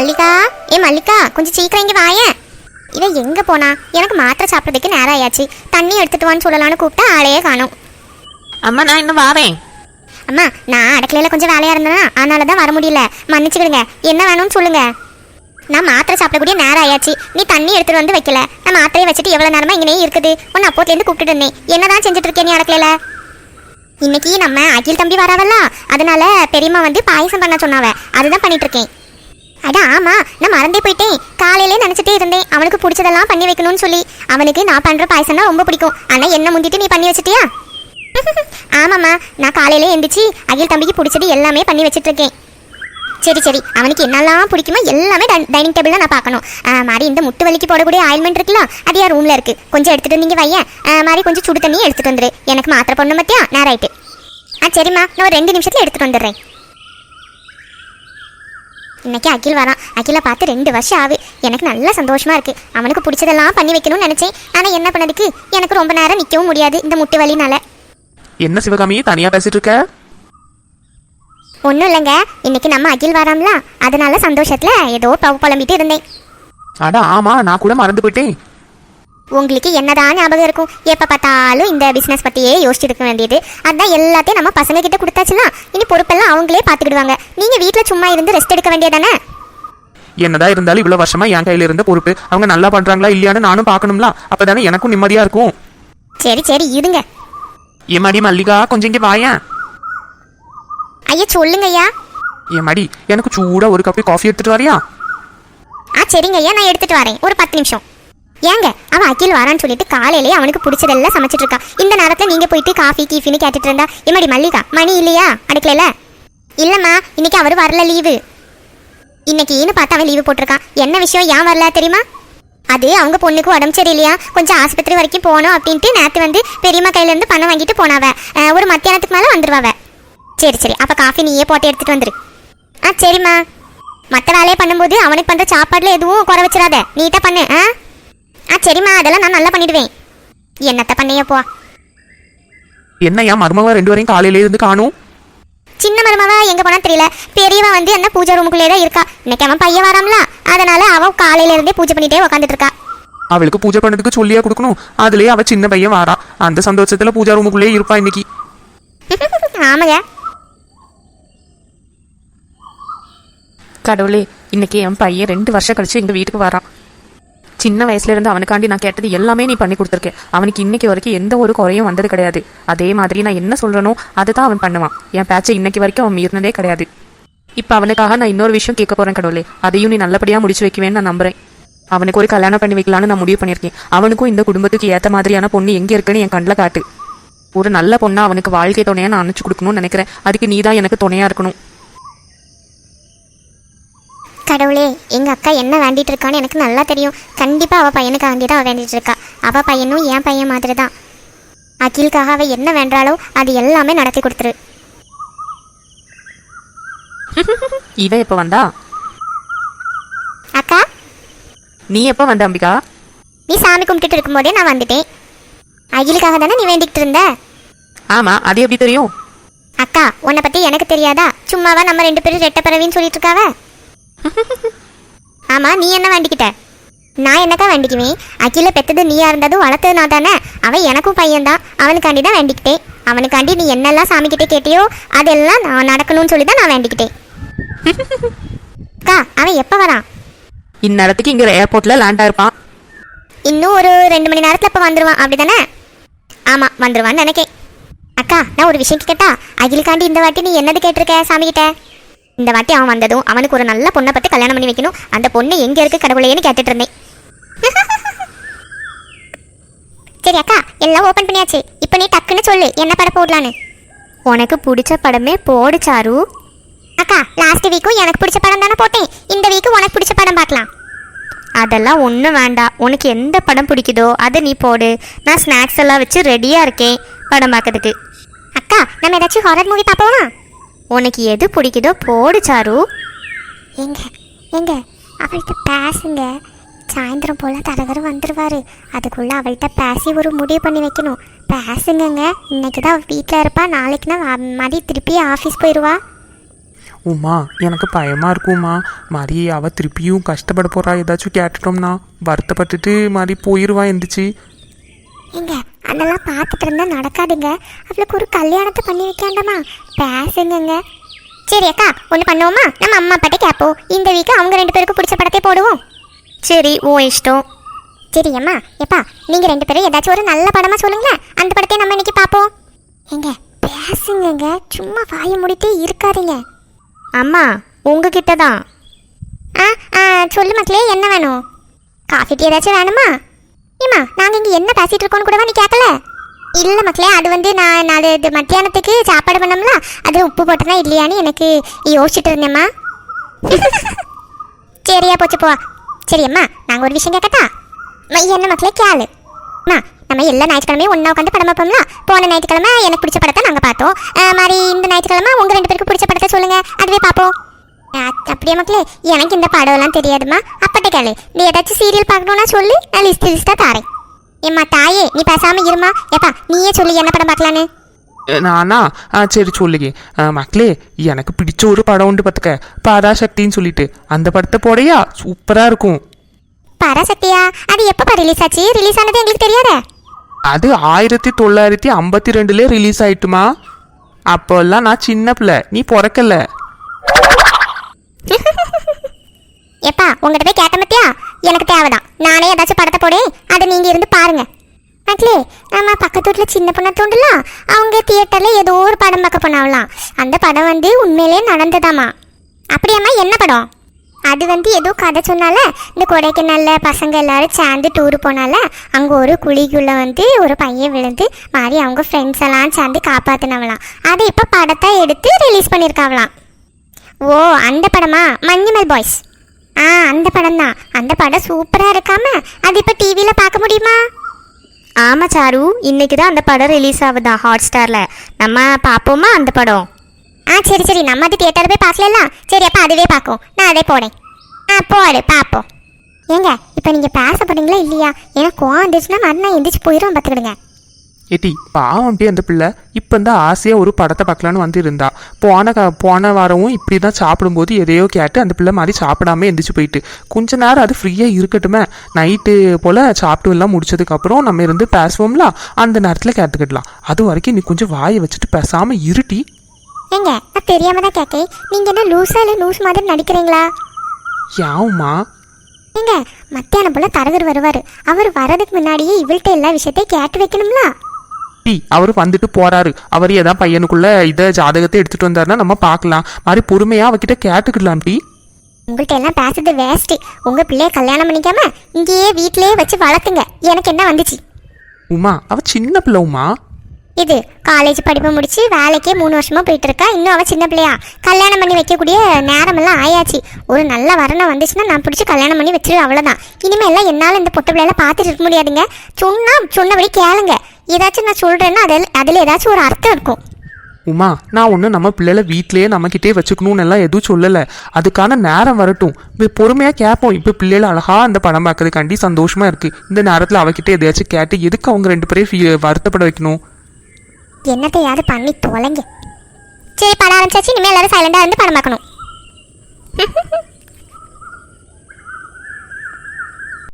மல்லிகா ஏ மல்லிகா கொஞ்சம் சீக்கிரம் இங்கே வாயேன். இவ எங்கே போனா? எனக்கு மாத்திரை சாப்பிட்றதுக்கு நேரம் ஆயாச்சு. தண்ணி எடுத்துட்டு வான்னு சொல்லலாம்னு கூப்பிட்டா ஆளையே காணும். அம்மா நான் இன்னும் வாரேன் அம்மா நான் அடுக்கலையில் கொஞ்சம் வேலையாக இருந்தேனா அதனால தான் வர முடியல. மன்னிச்சுக்கிடுங்க. என்ன வேணும்னு சொல்லுங்க. நான் மாத்திரை சாப்பிடக்கூடிய நேரம் ஆயாச்சு. நீ தண்ணி எடுத்துட்டு வந்து வைக்கல. நான் மாத்திரையை வச்சுட்டு எவ்வளோ நேரமா இங்கே இருக்குது. உன்னை அப்போத்துலேருந்து கூப்பிட்டு இருந்தேன். என்னதான் செஞ்சுட்டு இருக்கே நீ அடுக்கலையில? இன்னைக்கு நம்ம அகில் தம்பி வராவல்ல. அதனால பெரியம்மா வந்து பாயசம் பண்ண சொன்னாவ. அதுதான் பண்ணிட்டு இருக்கேன் அட ஆமா நான் மறந்தே போயிட்டேன். காலையிலே நினைச்சிட்டே இருந்தேன். அவனுக்கு பிடிச்சதெல்லாம் பண்ணி வைக்கணும்னு சொல்லி. அவனுக்கு நான் பண்ற பாயசம்னா ரொம்ப பிடிக்கும். ஆனா என்ன முந்திட்டு நீ பண்ணி வச்சிட்டியா? ஆமாம்மா நான் காலையிலே எந்திரிச்சு அகில் தம்பிக்கு பிடிச்சது எல்லாமே பண்ணி வச்சிட்டு இருக்கேன் சரி சரி அவனுக்கு என்னெல்லாம் பிடிக்குமோ எல்லாமே டைனிங் டேபிளில் நான் பார்க்கணும். மாதிரி இந்த முட்டு வலிக்கு போடக்கூடிய ஆயில்மெண்ட் இருக்குல்ல அது என் ரூமில் இருக்குது கொஞ்சம் எடுத்துகிட்டு வந்தீங்க வையன். மாதிரி கொஞ்சம் சுடு தண்ணி எடுத்துகிட்டு வந்துரு. எனக்கு மாத்திரை பொண்ணு மத்தியா நேரம் ஆயிட்டு ஆ சரிம்மா நான் ஒரு ரெண்டு நிமிஷத்தில் எடுத்துகிட்டு வந்துடுறேன். இன்னைக்கு அகில் வரான். அகிலை பார்த்து ரெண்டு வருஷம் ஆகு எனக்கு நல்ல சந்தோஷமா இருக்கு. அவனுக்கு பிடிச்சதெல்லாம் பண்ணி வைக்கணும்னு நினைச்சேன். ஆனால் என்ன பண்ணதுக்கு? எனக்கு ரொம்ப நேரம் நிற்கவும் முடியாது இந்த முட்டு வலினால. என்ன சிவகாமி தனியா பேசிட்டு இருக்க? ஒன்றும் இல்லைங்க. இன்னைக்கு நம்ம அகில் வராம்ல. அதனால சந்தோஷத்தில் ஏதோ பவு புலம்பிட்டு இருந்தேன். அட ஆமா நான் கூட மறந்து போயிட்டேன். உங்களுக்கு என்னதான் ஞாபகம் இருக்கும்? எப்போ பார்த்தாலும் இந்த பிஸ்னஸ் பற்றியே யோசிச்சுட்டு இருக்க வேண்டியது. அதான் எல்லாத்தையும் நம்ம பசங்க கிட்ட கொடுத்தாச்சுலாம் இனி பொறுப்பெல்லாம் அவங்களே பார்த்துக்கிடுவாங்க. நீங்கள் வீட்டில் சும்மா இருந்து ரெஸ்ட் எடுக்க வேண்டியதானே என்னதான் இருந்தாலும் இவ்வளவு வருஷமா என் கையில இருந்த பொறுப்பு அவங்க நல்லா பண்றாங்களா இல்லையான்னு நானும் பார்க்கணும்ல. அப்பதானே எனக்கும் நிம்மதியா இருக்கும். சரி சரி இருங்க. ஏமாடி மல்லிகா கொஞ்சம் இங்க வாயேன் ஐயா சொல்லுங்க ஐயா. ஏமாடி எனக்கு சூடா ஒரு கப்பு காஃபி எடுத்துட்டு வரியா? ஆ சரிங்க ஐயா நான் எடுத்துட்டு வரேன். ஒரு பத்து நிமிஷம். ஏங்க அவன் அகில் வரான்னு சொல்லிட்டு காலையிலேயே அவனுக்கு பிடிச்சதெல்லாம் சமைச்சிட்டு இருக்கான். இந்த நேரத்தில் நீங்க போயிட்டு காஃபி கீஃபின்னு கேட்டுட்டு இருந்தா இம்மாடி மல்லிகா மணி இல்லையா? அடுக்கல இல்லம்மா இன்னைக்கு அவர் வரல லீவு இன்னைக்கு ஏன்னு பார்த்து அவன் லீவு போட்டிருக்கான். என்ன விஷயம் ஏன் வரல தெரியுமா? அது அவங்க பொண்ணுக்கு உடம்பு சரியில்லையா? கொஞ்சம் ஆஸ்பத்திரி வரைக்கும் போகணும் அப்படின்ட்டு நேற்று வந்து பெரியம்மா கையிலேருந்து பணம் வாங்கிட்டு போனாவ. ஒரு மத்தியானத்துக்கு மேலே வந்துருவாவ. சரி சரி அப்போ காஃபி நீயே போட்டு எடுத்துட்டு வந்துரு. ஆ சரிம்மா. மற்ற வேலையை பண்ணும்போது அவனுக்கு பண்ணுற சாப்பாடில் எதுவும் குறை வச்சிடாத. நீட்டாக பண்ணு ஆ? ஆ சரிம்மா அதெல்லாம் நான் நல்லா பண்ணிடுவேன். என்னத்த பண்ணைய போ. என்ன ஏன் மருமவ ரெண்டு வரையும் காலையில இருந்து காணும்? சின்ன மருமவ எங்க போனா தெரியல. பெரியவன் வந்து என்ன பூஜை ரூமுக்குள்ளே தான் இருக்கா. இன்னைக்கு அவன் பையன் வராம்ல அதனால அவன் காலையில இருந்தே பூஜை பண்ணிட்டே உக்காந்துட்டு இருக்கா. அவளுக்கு பூஜை பண்ணதுக்கு சொல்லியா கொடுக்கணும். அதுலயே அவ சின்ன பையன் வாரா. அந்த சந்தோஷத்துல பூஜா ரூமுக்குள்ளே இருப்பா இன்னைக்கு. ஆமாங்க. கடவுளே இன்னைக்கு என் பையன் ரெண்டு வருஷம் கழிச்சு எங்க வீட்டுக்கு வரான். சின்ன வயசுல இருந்து அவனுக்காண்டி நான் கேட்டது எல்லாமே நீ பண்ணி கொடுத்துருக்க அவனுக்கு இன்னைக்கு வரைக்கும் எந்த ஒரு குறையும் வந்தது கிடையாது. அதே மாதிரி நான் என்ன சொல்றேனோ அதை தான் அவன் பண்ணுவான். என் பேச்சை இன்னைக்கு வரைக்கும் அவன் மீறினதே கிடையாது. இப்போ அவனுக்காக நான் இன்னொரு விஷயம் கேட்க போறேன் கடவுளே. அதையும் நீ நல்லபடியா முடிச்சு வைக்குவேன்னு நான் நம்புறேன். அவனுக்கு ஒரு கல்யாணம் பண்ணி வைக்கலான்னு நான் முடிவு பண்ணியிருக்கேன். அவனுக்கும் இந்த குடும்பத்துக்கு ஏத்த மாதிரியான பொண்ணு எங்க இருக்குன்னு என் கண்ணில் காட்டு. ஒரு நல்ல பொண்ணா அவனுக்கு வாழ்க்கை துணையா நான் அனுப்பிச்சு கொடுக்கணும்னு நினைக்கிறேன். அதுக்கு நீ தான் எனக்கு துணையா இருக்கணும். கடவுளே எங்க அக்கா என்ன வேண்டிட்டு இருக்கான்னு எனக்கு நல்லா தெரியும். கண்டிப்பா அவ பையனுக்காண்டி தான் அவ வேண்டிட்டு இருக்கா. அவ பையனும் என் பையன் மாதிரி தான் அகிலுக்காக அவ என்ன வேண்டாலோ அது எல்லாமே நடத்தி கொடுத்துரு. இவ எப்போ வந்தா? அக்கா? நீ எப்போ வந்த அம்பிகா? நீ சாமி கும்பிட்டுட்டு இருக்கும்போதே நான் வந்துட்டேன். அகிலுக்காக தானே நீ வேண்டிக்கிட்டு இருந்த? ஆமா அது எப்படி தெரியும்? அக்கா உன்னை பத்தி எனக்கு தெரியாதா? சும்மாவா நம்ம ரெண்டு பேரும் ரெட்ட பறவைன்னு சொல்லிட்டு இருக்காவ? ஆமா நீ என்ன வேண்டிக்கிட்ட? நான் என்னக்கா வேண்டிக்குவேன் அகில பெத்தது நீயா இருந்ததும் வளர்த்தது நான் தானே? அவன் எனக்கும் பையன்தான். அவனுக்காண்டி தான் வேண்டிக்கிட்டேன். அவனுக்காண்டி நீ என்னெல்லாம் சாமி கிட்ட கேட்டியோ அதெல்லாம் நான் நடக்கணும்னு சொல்லி தான் நான் வேண்டிக்கிட்டேன். அக்கா அவன் எப்போ வரான்? இந்நேரத்துக்கு இங்க ஏர்போர்ட்ல லேண்ட் ஆயிருப்பான் இன்னும் ஒரு ரெண்டு மணி நேரத்தில் இப்போ வந்துடுவான் அப்படிதானே? ஆமாம் வந்துடுவான்னு நினைக்கேன். அக்கா நான் ஒரு விஷயம் கேட்டா அகிலுக்காண்டி இந்த வாட்டி நீ என்னது கேட்டிருக்க சாமி கிட்ட இந்த வாட்டி அவன் வந்ததும் அவனுக்கு ஒரு நல்ல பொண்ணை பற்றி கல்யாணம் பண்ணி வைக்கணும். அந்த பொண்ணு எங்கே இருக்கு கடவுளேன்னு கேட்டுட்டு இருந்தேன். சரி அக்கா எல்லாம் ஓப்பன் பண்ணியாச்சு. இப்போ நீ டக்குன்னு சொல்லு என்ன படம் போடலான்னு. உனக்கு பிடிச்ச படமே போடு சாரு. அக்கா லாஸ்ட் வீக்கும் எனக்கு பிடிச்ச படம் தானே போட்டேன். இந்த வீக்கு உனக்கு பிடிச்ச படம் பார்க்கலாம். அதெல்லாம் ஒன்றும் வேண்டாம். உனக்கு எந்த படம் பிடிக்குதோ அதை நீ போடு. நான் ஸ்நாக்ஸ் எல்லாம் வச்சு ரெடியாக இருக்கேன் படம் பார்க்கறதுக்கு. அக்கா நம்ம ஏதாச்சும் ஹாரர் மூவி பார்ப்போமா? உனக்கு எது பிடிக்குதோ போடு சாரு. எங்க எங்க? அவள்கிட்ட பேசுங்க. சாயந்தரம் போல் தரகர் வந்துருவாரு. அதுக்குள்ளே அவள்கிட்ட பேசி ஒரு முடிவு பண்ணி வைக்கணும். பேசுங்கங்க. இன்னைக்கு தான் வீட்டில் இருப்பா. நாளைக்கு தான் மதி திருப்பி ஆஃபீஸ் போயிடுவா உமா எனக்கு பயமா இருக்குமா மாதிரி அவ திருப்பியும் கஷ்டப்பட போறா. ஏதாச்சும் கேட்டுட்டோம்னா வருத்தப்பட்டுட்டு மாதிரி போயிருவா எந்திரிச்சு. ஏங்க அதெல்லாம் பார்த்துட்டு இருந்தா நடக்காதுங்க. அவளுக்கு ஒரு கல்யாணத்தை பண்ணி வைக்காண்டமா பேசுங்கங்க. சரி அக்கா ஒன்று பண்ணுவோமா? நம்ம அம்மா அப்பாட்ட கேட்போம் இந்த வீக்கு அவங்க ரெண்டு பேருக்கும் பிடிச்ச படத்தை போடுவோம். சரி உன் இஷ்டம். சரி அம்மா எப்பா நீங்க ரெண்டு பேரும் ஏதாச்சும் ஒரு நல்ல படமா சொல்லுங்களேன். அந்த படத்தை நம்ம இன்னைக்கு பார்ப்போம். ஏங்க பேசுங்கங்க. சும்மா வாயை மூடிட்டே இருக்காதீங்க. அம்மா உங்ககிட்ட தான் ஆ ஆ சொல்லு மக்களே என்ன வேணும்? காஃபி டீ ஏதாச்சும் வேணுமா? ஏம்மா நாங்கள் இங்கே என்ன பேசிட்டு இருக்கோம்னு கூடவா நீ கேட்கல இல்லை மக்களே அது வந்து நான் நாலு இது மத்தியானத்துக்கு சாப்பாடு பண்ணோம்ல அது உப்பு போட்டனா இல்லையான்னு எனக்கு யோசிச்சுட்டு இருந்தேம்மா. சரியா போச்சு போ. சரி அம்மா நாங்கள் ஒரு விஷயம் கேட்கட்டா அம்மா, என்ன மக்களே கேளு. அம்மா நம்ம எல்லா ஞாயிற்றுக்கிழமையும் ஒன்றா உட்காந்து படம் பார்ப்போம்ல? போன ஞாயிற்றுக்கிழமை எனக்கு பிடிச்ச படத்தை நாங்கள் பார்த்தோம். மாதிரி இந்த ஞாயிற்றுக்கிழமை உங்கள் ரெண்டு பேருக்கு பிடிச்ச படத்தை சொல்லுங்கள் அதுவே பார்ப்போம். அப்படியே மக்களே எனக்கு இந்த படம்லாம் தெரியாதும்மா. அப்பட்ட கேளு. நீ ஏதாச்சும் சீரியல் பார்க்கணும்னா சொல்லு. நான் லிஸ்ட் லிஸ்ட்டாக தாரேன். ஏம்மா தாயே நீ பேசாம இருமா ஏப்பா நீயே சொல்லு என்ன படம் பார்க்கலான்னு. நானா? ஆ சரி சொல்லுங்க. மக்களே எனக்கு பிடிச்ச ஒரு படம் உண்டு பார்த்துக்க பராசக்தின்னு சொல்லிட்டு. அந்த படத்தை போடையா? சூப்பரா இருக்கும். பராசக்தியா அது எப்போ ரிலீஸ் ஆச்சு? ரிலீஸ் ஆனது எங்களுக்கு தெரியாதே? அது ஆயிரத்தி தொள்ளாயிரத்தி ஐம்பத்தி ரெண்டுல ரிலீஸ் ஆயிட்டுமா. அப்போல்லாம் நான் சின்ன பிள்ளை. நீ பிறக்கல. எப்பா உங்ககிட்ட போய் கேட்ட மத்தியா எனக்கு தேவைதான். நானே ஏதாச்சும் படத்தை போடேன். அதை நீங்க இருந்து பாருங்க. மக்களே நம்ம பக்கத்து வீட்டில் சின்ன பொண்ணை தூண்டலாம் அவங்க தியேட்டரில் ஏதோ ஒரு படம் பார்க்க போனாவலாம் அந்த படம் வந்து உண்மையிலேயே நடந்ததாமா? அப்படியாம்மா என்ன படம்? அது வந்து ஏதோ கதை சொன்னால இந்த கொடைக்கானல்ல பசங்க எல்லாரும் சேர்ந்து டூர் போனால அங்கே ஒரு குழிக்குள்ளே வந்து ஒரு பையன் விழுந்து மாதிரி அவங்க ஃப்ரெண்ட்ஸ் எல்லாம் சேர்ந்து காப்பாற்றினவளாம் அதை இப்போ படத்தை எடுத்து ரிலீஸ் பண்ணியிருக்காவலாம் ஓ அந்த படமா? மஞ்சுமல் பாய்ஸ். ஆ அந்த படம் தான் அந்த படம் சூப்பராக இருக்காம அது இப்போ டிவியில் பார்க்க முடியுமா? ஆமா சாரு. இன்னைக்கு தான் அந்த படம் ரிலீஸ் ஆகுதா ஹாட் ஸ்டார்ல நம்ம பார்ப்போமா அந்த படம்? ஆ சரி சரி. நம்ம அது தியேட்டர் போய் பார்க்கலாம் சரி அப்போ அதுவே பார்க்கும் நான் அதே போடேன் ஆ போடு பார்ப்போம். ஏங்க இப்போ நீங்கள் பேச போறீங்களா இல்லையா? எனக்கு கோவம் வந்துச்சுன்னா மறுநாள் எந்திரிச்சு போயிடும் பார்த்துக்கிடுங்க. ஏட்டி பாவம் அப்படியே அந்த பிள்ளை. இப்போ தான் ஆசையாக ஒரு படத்தை பார்க்கலான்னு வந்து இருந்தா போன க போன வாரமும் இப்படி தான் சாப்பிடும்போது எதையோ கேட்டு அந்த பிள்ளை மாதிரி சாப்பிடாம எந்திரிச்சு போயிட்டு. கொஞ்ச நேரம் அது ஃப்ரீயாக இருக்கட்டுமே. நைட்டு போல் சாப்பிட்டு எல்லாம் முடிச்சதுக்கப்புறம் நம்ம இருந்து பேசுவோம்ல? அந்த நேரத்தில் கேட்டுக்கிடலாம். அது வரைக்கும் நீ கொஞ்சம் வாயை வச்சுட்டு பேசாமல் இருட்டி ஏங்க நான் தெரியாம தான் கேட்கேன் நீங்கள் என்ன லூஸா இல்லை லூஸ் மாதிரி நடிக்கிறீங்களா? யாவுமா ஏங்க மத்தியானம் போல் தரகர் வருவார். அவர் வர்றதுக்கு முன்னாடியே இவள்கிட்ட எல்லா விஷயத்தையும் கேட்டு வைக்கணும்ல? டி அவர் வந்துட்டு போறாரு. அவர் ஏதாவது பையனுக்குள்ள இதை ஜாதகத்தை எடுத்துட்டு வந்தாருன்னா நம்ம பார்க்கலாம். மாதிரி பொறுமையா அவகிட்ட கேட்டுக்கலாம் டி உங்கள்கிட்ட எல்லாம் பேசுறது வேஸ்ட்டு உங்கள் பிள்ளைய கல்யாணம் பண்ணிக்காம இங்கேயே வீட்டிலேயே வச்சு வளர்த்துங்க. எனக்கு என்ன வந்துச்சு? உமா அவ சின்ன பிள்ளை உமா? இது காலேஜ் படிப்பு முடிச்சு வேலைக்கே மூணு வருஷமா போயிட்டு இருக்கா இன்னும் அவ சின்ன பிள்ளையா? கல்யாணம் பண்ணி வைக்கக்கூடிய நேரமெல்லாம் ஆயாச்சு. ஒரு நல்ல வரணம் வந்துச்சுன்னா நான் பிடிச்சி கல்யாணம் பண்ணி வச்சிருவேன் அவ்வளோதான் இனிமேல் என்னால் இந்த பொட்டு பிள்ளையில பார்த்துட்டு இருக்க முடியாதுங்க. சொன்னா சொன்னபடி கேளுங்க. ஏதாச்சும் நான் சொல்றேன்னா அதில் அதில் ஏதாச்சும் ஒரு அர்த்தம் இருக்கும். உமா நான் ஒன்று நம்ம பிள்ளைல வீட்லயே நம்மக்கிட்டே வச்சுக்கணும்னு எல்லாம் எதுவும் சொல்லலை. அதுக்கான நேரம் வரட்டும். இப்போ பொறுமையாக கேட்போம் இப்போ பிள்ளைகள் அழகா அந்த படம் பார்க்கறதுக்காண்டி சந்தோஷமா இருக்கு. இந்த நேரத்தில் அவகிட்ட எதையாச்சும் கேட்டு எதுக்கு அவங்க ரெண்டு பேரையும் ஃபீ- வருத்தப்பட வைக்கணும்? என்னத்தையாவது பண்ணி தொலைங்க. சரி படம் ஆரம்பிச்சாச்சு. இனிமேல் எல்லாரும் சைலண்டாக இருந்து படம் பார்க்கணும்.